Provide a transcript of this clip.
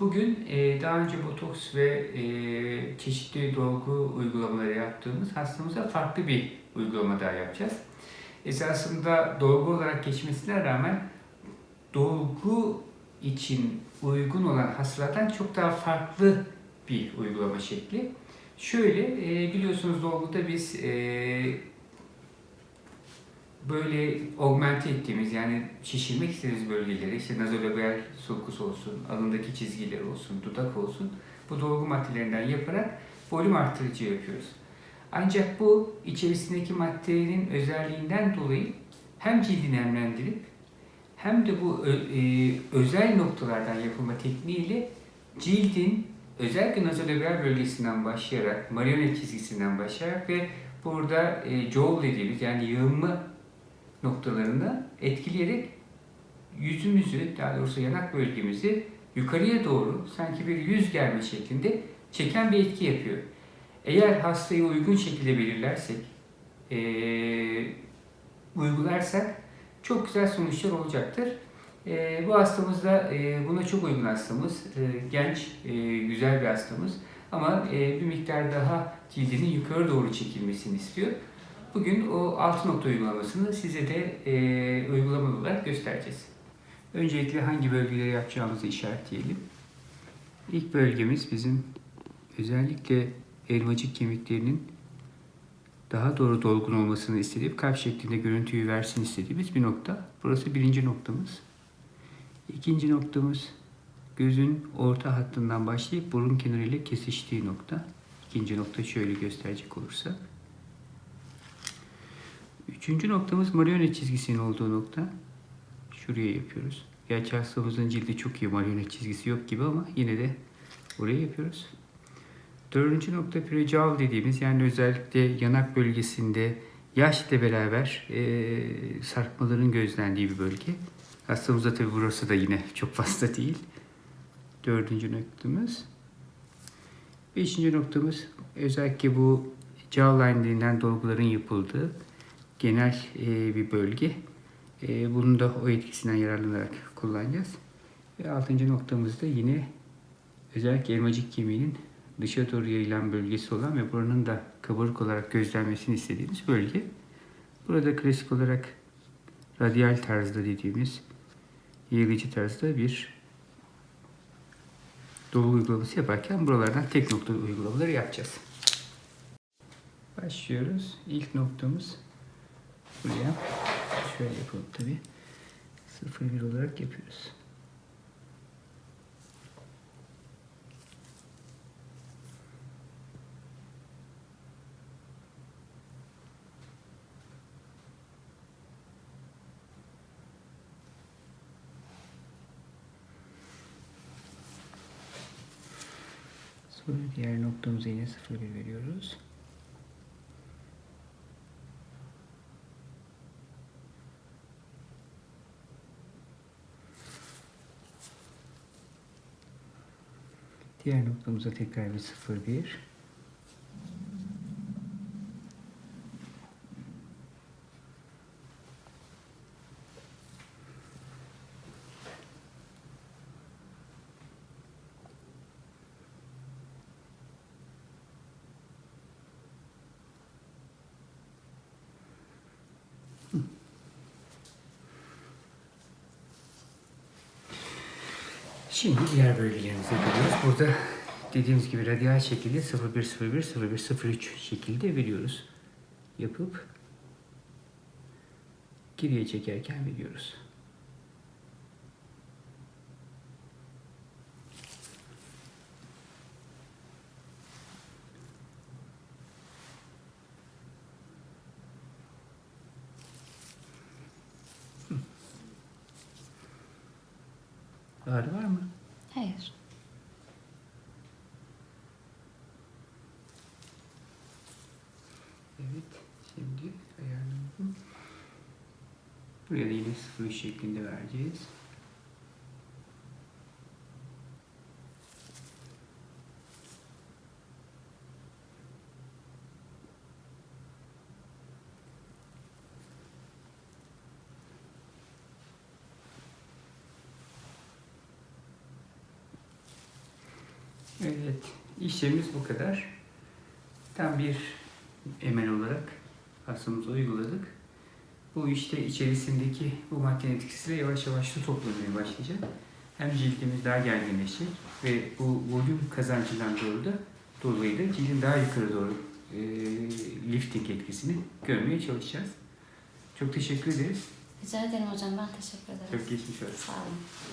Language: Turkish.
Bugün e, daha önce botoks ve e, çeşitli dolgu uygulamaları yaptığımız hastamıza farklı bir uygulama daha yapacağız. Esasında dolgu olarak geçmesine rağmen dolgu için uygun olan hastalardan çok daha farklı bir uygulama şekli. Şöyle e, biliyorsunuz dolguda biz e, böyle augmente ettiğimiz yani şişirmek istediğimiz bölgeleri işte nazolabial sulcus olsun, alındaki çizgiler olsun, dudak olsun bu dolgu maddelerinden yaparak volüm arttırıcı yapıyoruz. Ancak bu içerisindeki maddenin özelliğinden dolayı hem cildi nemlendirip hem de bu ö- e, özel noktalardan yapılma tekniğiyle cildin özellikle nazolabial bölgesinden başlayarak, marionet çizgisinden başlayarak ve burada e, dediğimiz yani yığılma noktalarını etkileyerek yüzümüzü, daha doğrusu yanak bölgemizi yukarıya doğru sanki bir yüz germe şeklinde çeken bir etki yapıyor. Eğer hastayı uygun şekilde belirlersek, eee, uygularsak çok güzel sonuçlar olacaktır. Eee, bu hastamız da eee, buna çok uygun hastamız. Eee, genç, eee, güzel bir hastamız. Ama eee, bir miktar daha cildinin yukarı doğru çekilmesini istiyor. Bugün o altı nokta uygulamasını size de eee uygulamalı olarak göstereceğiz. Öncelikle hangi bölgeleri yapacağımızı işaretleyelim. İlk bölgemiz bizim özellikle elmacık kemiklerinin daha doğru dolgun olmasını istediğim, kalp şeklinde görüntüyü versin istediğimiz bir nokta. Burası birinci noktamız. İkinci noktamız gözün orta hattından başlayıp burun kenarıyla kesiştiği nokta. İkinci nokta şöyle gösterecek olursak. Üçüncü noktamız marionet çizgisinin olduğu nokta. Şuraya yapıyoruz. Gerçi hastamızın cildi çok iyi marionet çizgisi yok gibi ama yine de oraya yapıyoruz. Dördüncü nokta precav dediğimiz yani özellikle yanak bölgesinde yaşla beraber e, sarkmaların gözlendiği bir bölge. Hastamızda tabi burası da yine çok fazla değil. Dördüncü noktamız. Beşinci noktamız özellikle bu jawline denilen dolguların yapıldığı genel e, bir bölge. E, bunu da o etkisinden yararlanarak kullanacağız. Ve altıncı noktamızda yine özellikle elmacık kemiğinin dışa doğru yayılan bölgesi olan ve buranın da kabarık olarak gözlenmesini istediğimiz bölge. Burada klasik olarak radyal tarzda dediğimiz yayılıcı tarzda bir dolgu uygulaması yaparken buralardan tek nokta uygulamaları yapacağız. Başlıyoruz. İlk noktamız buraya. Şöyle yapalım tabi. 0-1 olarak yapıyoruz. Sonra diğer noktamıza yine 0-1 veriyoruz. Diğer noktamıza tekrar bir 0-1. Şimdi diğer bölgelerimize geliyoruz. Burada dediğimiz gibi radyal şekilde 0101 0103 şekilde veriyoruz. Yapıp geriye çekerken veriyoruz. Ağrı var mı? Evet. Şimdi ayarlayalım. Buraya da yine 0 şeklinde vereceğiz. Evet, işlemimiz bu kadar. Tam bir emel olarak hastamıza uyguladık. Bu işte içerisindeki bu maddenin etkisiyle yavaş yavaş su toplamaya başlayacak. Hem cildimiz daha gerginleşecek ve bu volüm kazancından doğru da dolayı da cildin daha yukarı doğru e, lifting etkisini görmeye çalışacağız. Çok teşekkür ederiz. Rica ederim hocam ben teşekkür ederim. Çok geçmiş olsun. Sağ olun.